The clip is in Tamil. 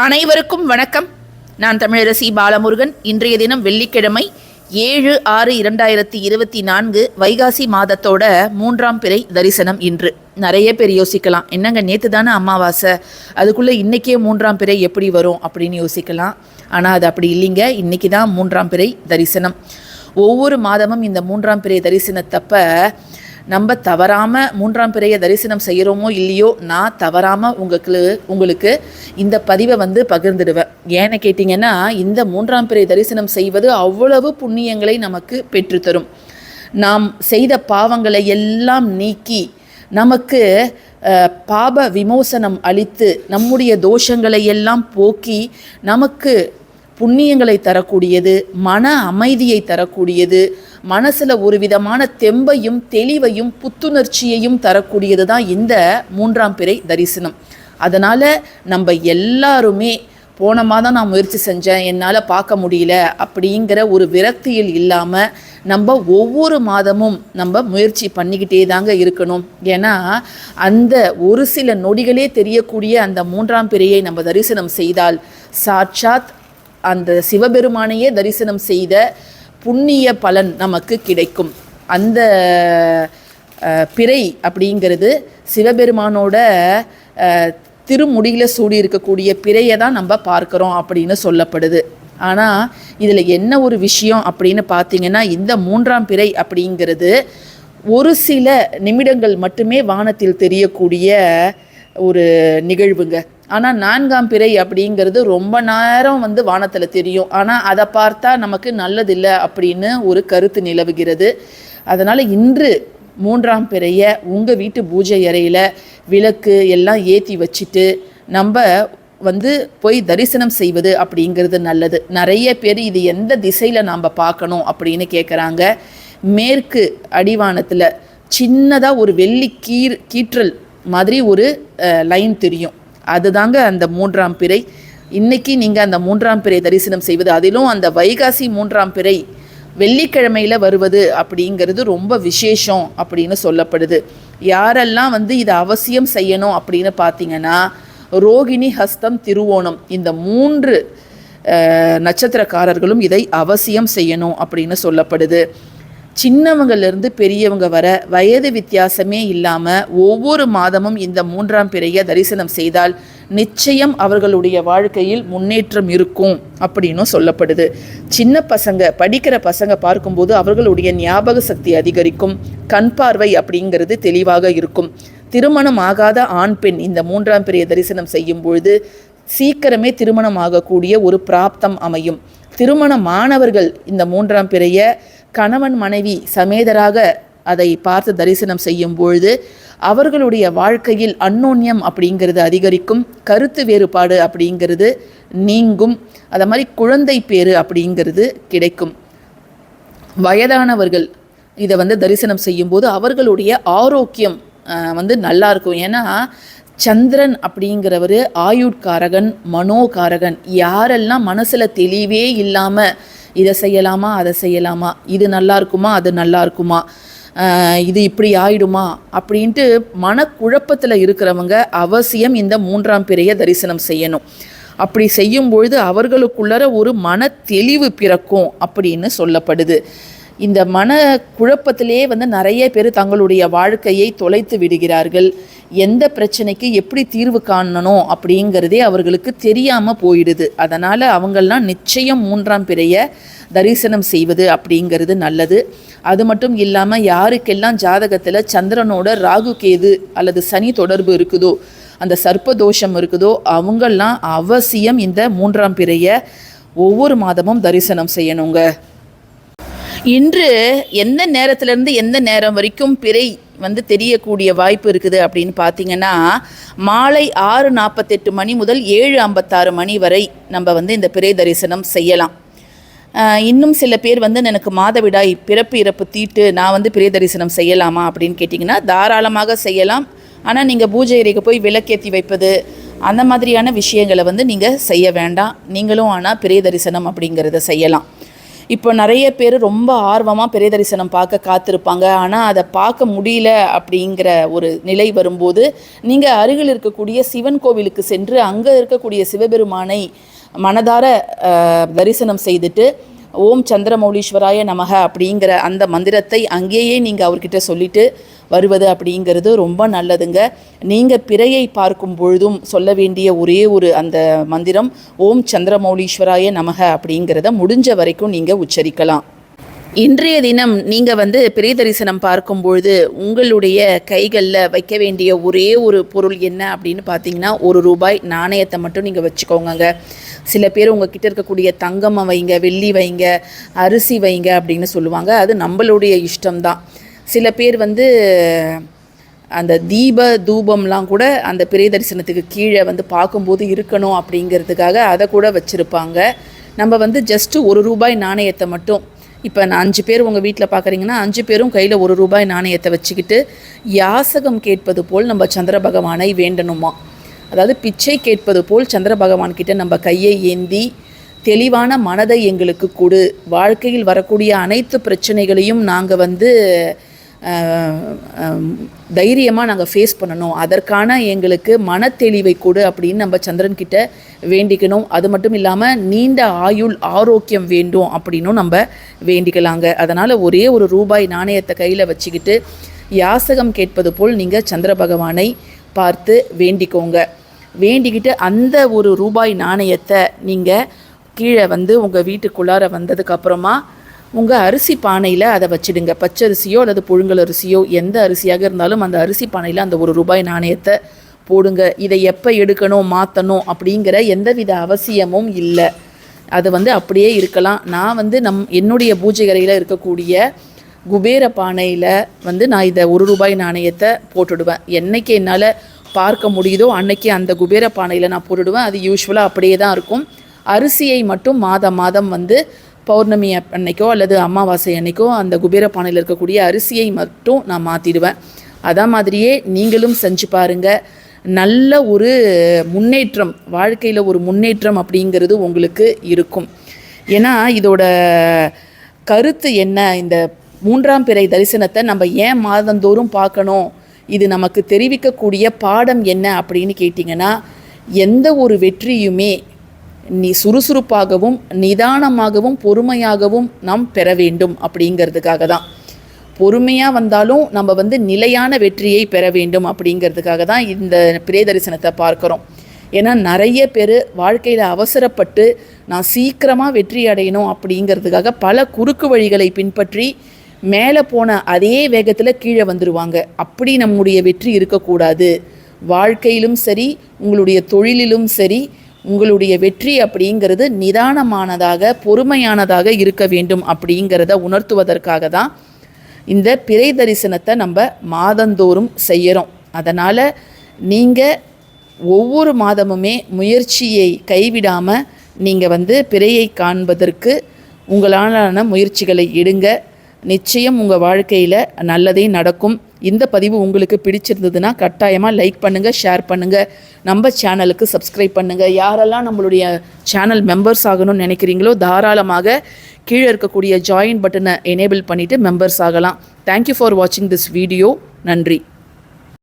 அனைவருக்கும் வணக்கம். நான் தமிழரசி பாலமுருகன். இன்றைய தினம் வெள்ளிக்கிழமை ஏழு ஆறு இரண்டாயிரத்தி இருபத்தி நான்கு வைகாசி மாதத்தோட மூன்றாம் பிறை தரிசனம் இன்று. நிறைய பேர் யோசிக்கலாம். என்னங்க நேற்று தானே அமாவாசை. அதுக்குள்ளே இன்றைக்கே மூன்றாம் பிறை எப்படி வரும் அப்படின்னு யோசிக்கலாம். ஆனால் அது அப்படி இல்லைங்க. இன்றைக்கி தான் மூன்றாம் பிறை தரிசனம். ஒவ்வொரு மாதமும் இந்த மூன்றாம் பிறை தரிசனத்தப்ப நம்ம தவறாமல் மூன்றாம் பிறையை தரிசனம் செய்கிறோமோ இல்லையோ நான் தவறாமல் உங்களுக்கு உங்களுக்கு இந்த பதிவை வந்து பகிர்ந்துடுவேன். ஏன்னு கேட்டிங்கன்னா இந்த மூன்றாம் பிறை தரிசனம் செய்வது அவ்வளவு புண்ணியங்களை நமக்கு பெற்றுத்தரும். நாம் செய்த பாவங்களை எல்லாம் நீக்கி நமக்கு பாப விமோசனம் அளித்து நம்முடைய தோஷங்களை எல்லாம் போக்கி நமக்கு புண்ணியங்களை தரக்கூடியது மன அமைதியை தரக்கூடியது மனசில் ஒரு விதமான தெம்பையும் தெளிவையும் புத்துணர்ச்சியையும் தரக்கூடியது தான் இந்த மூன்றாம் பிறை தரிசனம். அதனால் நம்ம எல்லாருமே போன மாதம் நான் முயற்சி செஞ்சேன் என்னால் பார்க்க முடியல அப்படிங்கிற ஒரு விரக்தியில் இல்லாமல் நம்ம ஒவ்வொரு மாதமும் நம்ம முயற்சி பண்ணிக்கிட்டே தாங்க இருக்கணும். ஏன்னா அந்த ஒரு சில நொடிகளே தெரியக்கூடிய அந்த மூன்றாம் பிறையை நம்ம தரிசனம் செய்தால் சாட்சாத் அந்த சிவபெருமானையே தரிசனம் செய்த புண்ணிய பலன் நமக்கு கிடைக்கும். அந்த பிறை அப்படிங்கிறது சிவபெருமானோட திருமுடியில் சூடி இருக்கக்கூடிய பிறையை தான் நம்ம பார்க்குறோம் அப்படின்னு சொல்லப்படுது. ஆனால் இதில் என்ன ஒரு விஷயம் அப்படின்னு பார்த்தீங்கன்னா இந்த மூன்றாம் பிறை அப்படிங்கிறது ஒரு சில நிமிடங்கள் மட்டுமே வானத்தில் தெரியக்கூடிய ஒரு நிகழ்வுங்க. ஆனால் நான்காம் பிறை அப்படிங்கிறது ரொம்ப நேரம் வந்து வானத்தில் தெரியும். ஆனால் அதை பார்த்தா நமக்கு நல்லதில்லை அப்படின்னு ஒரு கருத்து நிலவுகிறது. அதனால் இன்று மூன்றாம் பிறையை உங்கள் வீட்டு பூஜை அறையில் விளக்கு எல்லாம் ஏற்றி வச்சுட்டு நம்ம வந்து போய் தரிசனம் செய்வது அப்படிங்கிறது நல்லது. நிறைய பேர் இது எந்த திசையில் நாம் பார்க்கணும் அப்படின்னு கேட்குறாங்க மேற்கு அடிவானத்தில் சின்னதாக ஒரு வெள்ளி கீர் கீற்றல் மாதிரி ஒரு லைன் தெரியும். அதுதாங்க அந்த மூன்றாம் பிறை. இன்னைக்கு நீங்கள் அந்த மூன்றாம் பிறை தரிசனம் செய்வது அதிலும் அந்த வைகாசி மூன்றாம் பிறை வெள்ளிக்கிழமையில் வருவது அப்படிங்கிறது ரொம்ப விசேஷம் அப்படின்னு சொல்லப்படுது. யாரெல்லாம் வந்து இதை அவசியம் செய்யணும் அப்படின்னு பார்த்தீங்கன்னா ரோகிணி ஹஸ்தம் திருவோணம். இந்த மூன்று நட்சத்திரக்காரர்களும் இதை அவசியம் செய்யணும் அப்படின்னு சொல்லப்படுது. சின்னவங்கள்லேருந்து பெரியவங்க வர வயது வித்தியாசமே இல்லாமல் ஒவ்வொரு மாதமும் இந்த மூன்றாம் பிறையை தரிசனம் செய்தால் நிச்சயம் அவர்களுடைய வாழ்க்கையில் முன்னேற்றம் இருக்கும் அப்படின்னும் சொல்லப்படுது. சின்ன பசங்க படிக்கிற பசங்க பார்க்கும்போது அவர்களுடைய ஞாபக சக்தி அதிகரிக்கும். கண் பார்வை அப்படிங்கிறது தெளிவாக இருக்கும். திருமணம் ஆகாத ஆண் பெண் இந்த மூன்றாம் பிறையை தரிசனம் செய்யும் பொழுது சீக்கிரமே திருமணம் ஆகக்கூடிய ஒரு பிராப்தம் அமையும். திருமணமானவர்கள் இந்த மூன்றாம் பிறைய கணவன் மனைவி சமேதராக அதை பார்த்து தரிசனம் செய்யும் பொழுது அவர்களுடைய வாழ்க்கையில் அன்னோன்யம் அப்படிங்கிறது அதிகரிக்கும் கருத்து வேறுபாடு அப்படிங்கிறது நீங்கும் அதை மாதிரி குழந்தை பேறு அப்படிங்கிறது கிடைக்கும். வயதானவர்கள் இதை வந்து தரிசனம் செய்யும்போது அவர்களுடைய ஆரோக்கியம் வந்து நல்லா இருக்கும். ஏன்னா சந்திரன் அப்படிங்கிறவர் ஆயுட்காரகன் மனோகாரகன். யாரெல்லாம் மனசில் தெளிவே இல்லாமல் இதை செய்யலாமா அதை செய்யலாமா? இது நல்லா இருக்குமா அது நல்லா இருக்குமா இது இப்படி ஆயிடுமா? அப்படின்ட்டு மனக்குழப்பத்தில் இருக்கிறவங்க அவசியம் இந்த மூன்றாம் பிறையை தரிசனம் செய்யணும். அப்படி செய்யும் பொழுது அவர்களுக்குள்ளர ஒரு மன தெளிவு பிறக்கும் அப்படின்னு சொல்லப்படுது. இந்த மன குழப்பத்திலே வந்து நிறைய பேர் தங்களுடைய வாழ்க்கையை தொலைத்து விடுகிறார்கள். எந்த பிரச்சனைக்கு எப்படி தீர்வு காணணும் அப்படிங்கிறதே அவர்களுக்கு தெரியாமல் போயிடுது. அதனால் அவங்கள்லாம் நிச்சயம் மூன்றாம் பிறைய தரிசனம் செய்வது அப்படிங்கிறது நல்லது. அது மட்டும் இல்லாமல் யாருக்கெல்லாம் ஜாதகத்தில் சந்திரனோட ராகு கேது அல்லது சனி தொடர்பு இருக்குதோ அந்த சர்ப்பதோஷம் இருக்குதோ அவங்கெல்லாம் அவசியம் இந்த மூன்றாம் பிறைய ஒவ்வொரு மாதமும் தரிசனம் செய்யணுங்க. இன்று எந்த நேரத்திலிருந்து எந்த நேரம் வரைக்கும் பிறை வந்து தெரியக்கூடிய வாய்ப்பு இருக்குது அப்படின்னு பார்த்தீங்கன்னா மாலை ஆறு நாற்பத்தெட்டு மணி முதல் ஏழு ஐம்பத்தாறு மணி வரை நம்ம வந்து இந்த பிறை தரிசனம் செய்யலாம். இன்னும் சில பேர் வந்து எனக்கு மாதவிடாய் பிறப்பு இறப்பு தீட்டு நான் வந்து பிறை தரிசனம் செய்யலாமா அப்படின்னு கேட்டிங்கன்னா தாராளமாக செய்யலாம். ஆனால் நீங்கள் பூஜை அறைக்கு போய் விளக்கேற்றி வைப்பது அந்த மாதிரியான விஷயங்களை வந்து நீங்கள் செய்ய வேண்டாம். நீங்களும் ஆனால் பிறை தரிசனம் அப்படிங்கிறத செய்யலாம். இப்போ நிறைய பேர் ரொம்ப ஆர்வமாக பெரிய தரிசனம் பார்க்க காத்திருப்பாங்க. ஆனால் அதை பார்க்க முடியல அப்படிங்கிற ஒரு நிலை வரும்போது நீங்கள் அருகில் இருக்கக்கூடிய சிவன் கோவிலுக்கு சென்று அங்கே இருக்கக்கூடிய சிவபெருமானை மனதார தரிசனம் செய்துட்டு ஓம் சந்திரமௌலீஸ்வராய நமக அப்படிங்கிற அந்த மந்திரத்தை அங்கேயே நீங்கள் அவர்கிட்ட சொல்லிட்டு வருவது அப்படிங்கிறது ரொம்ப நல்லதுங்க. நீங்கள் பிறையை பார்க்கும் பொழுதும் சொல்ல வேண்டிய ஒரே ஒரு அந்த மந்திரம் ஓம் சந்திரமௌலீஸ்வராய நமக அப்படிங்கிறத முடிஞ்ச வரைக்கும் நீங்கள் உச்சரிக்கலாம். இன்றைய தினம் நீங்கள் வந்து பிறை தரிசனம் பார்க்கும் பொழுது உங்களுடைய கைகளில் வைக்க வேண்டிய ஒரே ஒரு பொருள் என்ன அப்படின்னு பார்த்தீங்கன்னா ஒரு ரூபாய் நாணயத்தை மட்டும் நீங்கள் வச்சுக்கோங்க சில பேர் உங்ககிட்ட இருக்கக்கூடிய தங்கம் வைங்க வெள்ளி வைங்க அரிசி வைங்க அப்படின்னு சொல்லுவாங்க. அது நம்மளுடைய இஷ்டம்தான். சில பேர் வந்து அந்த தீப தூபம்லாம் கூட அந்த பிறை தரிசனத்துக்கு கீழே வந்து பார்க்கும்போது இருக்கணும் அப்படிங்கிறதுக்காக அதை கூட வச்சுருப்பாங்க. நம்ம வந்து ஜஸ்ட்டு ஒரு ரூபாய் நாணயத்தை மட்டும் இப்போ நான் அஞ்சு பேர் உங்கள் வீட்டில் பார்க்குறீங்கன்னா அஞ்சு பேரும் கையில் ஒரு ரூபாய் நாணயத்தை வச்சுக்கிட்டு யாசகம் கேட்பது போல் நம்ம சந்திர பகவானை வேண்டணுமா? அதாவது பிச்சை கேட்பது போல் சந்திர பகவான் கிட்ட நம்ம கையை ஏந்தி தெளிவான மனதை எங்களுக்கு கொடு. வாழ்க்கையில் வரக்கூடிய அனைத்து பிரச்சனைகளையும் நாங்கள் வந்து தைரியமாக நாங்கள் ஃபேஸ் பண்ணணும். அதற்கான எங்களுக்கு மனத்தெளிவை கொடு அப்படின்னு நம்ம சந்திரன்கிட்ட வேண்டிக்கணும். அது மட்டும் இல்லாமல் நீண்ட ஆயுள் ஆரோக்கியம் வேண்டும் அப்படின்னும் நம்ம வேண்டிக்கலாங்க. அதனால் ஒரே ஒரு ரூபாய் நாணயத்தை கையில் வச்சுக்கிட்டு யாசகம் கேட்பது போல் நீங்கள் சந்திர பகவானை பார்த்து வேண்டிக்கோங்க. வேண்டிக்கிட்டு அந்த ஒரு ரூபாய் நாணயத்தை நீங்கள் கீழே வந்து உங்கள் வீட்டுக்குள்ளார வந்ததுக்கப்புறமா உங்கள் அரிசி பானையில் அதை வச்சிடுங்க. பச்சரிசியோ அல்லது புழுங்கல் அரிசியோ எந்த அரிசியாக இருந்தாலும் அந்த அரிசி பானையில் அந்த ஒரு ரூபாய் நாணயத்தை போடுங்க. இதை எப்போ எடுக்கணும் மாற்றணும் அப்படிங்கிற எந்தவித அவசியமும் இல்லை. அது வந்து அப்படியே இருக்கலாம். நான் வந்து நம் என்னுடைய பூஜை அறையில் இருக்கக்கூடிய குபேர பானையில் வந்து நான் இதை ஒரு ரூபாய் நாணயத்தை போட்டுடுவேன். என்னைக்கு என்னால் பார்க்க முடியுதோ அன்னைக்கு அந்த குபேர பானையில் நான் போட்டுடுவேன். அது யூஸ்வலாக அப்படியே தான் இருக்கும். அரிசியை மட்டும் மாதம் மாதம் வந்து பௌர்ணமி அன்னைக்கோ அல்லது அமாவாசை அன்னைக்கோ அந்த குபேர பானையில் இருக்கக்கூடிய அரிசியை மட்டும் நான் மாற்றிடுவேன் அதே மாதிரியே நீங்களும் செஞ்சு பாருங்கள் நல்ல ஒரு முன்னேற்றம் வாழ்க்கையில் ஒரு முன்னேற்றம் அப்படிங்கிறது உங்களுக்கு இருக்கும். ஏன்னா இதோட கருத்து என்ன? இந்த மூன்றாம் பிறை தரிசனத்தை நம்ம ஏன் மாதந்தோறும் பார்க்கணும்? இது நமக்கு தெரிவிக்கக்கூடிய பாடம் என்ன அப்படின்னு கேட்டிங்கன்னா எந்த ஒரு வெற்றியுமே நீ சுறுசுறுப்பாகவும் நிதானமாகவும் பொறுமையாகவும் நாம் பெற வேண்டும் அப்படிங்கிறதுக்காக தான். பொறுமையாக வந்தாலும் நம்ம வந்து நிலையான வெற்றியை பெற வேண்டும் அப்படிங்கிறதுக்காக தான் இந்த பிரே தரிசனத்தை பார்க்குறோம். ஏன்னா நிறைய பேர் வாழ்க்கையில் அவசரப்பட்டு நான் சீக்கிரமாக வெற்றி அடையணும் அப்படிங்கிறதுக்காக பல குறுக்கு வழிகளை பின்பற்றி மேலே போன அதே வேகத்தில் கீழே வந்துடுவாங்க அப்படி நம்முடைய வெற்றி இருக்கக்கூடாது. வாழ்க்கையிலும் சரி உங்களுடைய தொழிலிலும் சரி உங்களுடைய வெற்றி அப்படிங்கிறது நிதானமானதாக பொறுமையானதாக இருக்க வேண்டும் அப்படிங்கிறத உணர்த்துவதற்காக தான் இந்த பிறை தரிசனத்தை நம்ம மாதந்தோறும் செய்கிறோம் அதனால் நீங்கள் ஒவ்வொரு மாதமுமே முயற்சியை கைவிடாமல் நீங்கள் வந்து பிறையை காண்பதற்கு உங்களாலான முயற்சிகளை எடுங்க. நிச்சயம் உங்கள் வாழ்க்கையில் நல்லதே நடக்கும். இந்த பதிவு உங்களுக்கு பிடிச்சிருந்ததுன்னா கட்டாயமாக லைக் பண்ணுங்கள் ஷேர் பண்ணுங்கள் நம்ம சேனலுக்கு சப்ஸ்கிரைப் பண்ணுங்கள் யாரெல்லாம் நம்மளுடைய சேனல் மெம்பர்ஸ் ஆகணும்னு நினைக்கிறீங்களோ தாராளமாக கீழே இருக்கக்கூடிய ஜாயின் பட்டனை எனேபிள் பண்ணிவிட்டு மெம்பர்ஸ் ஆகலாம். தேங்க்யூ ஃபார் வாட்சிங் திஸ் வீடியோ நன்றி.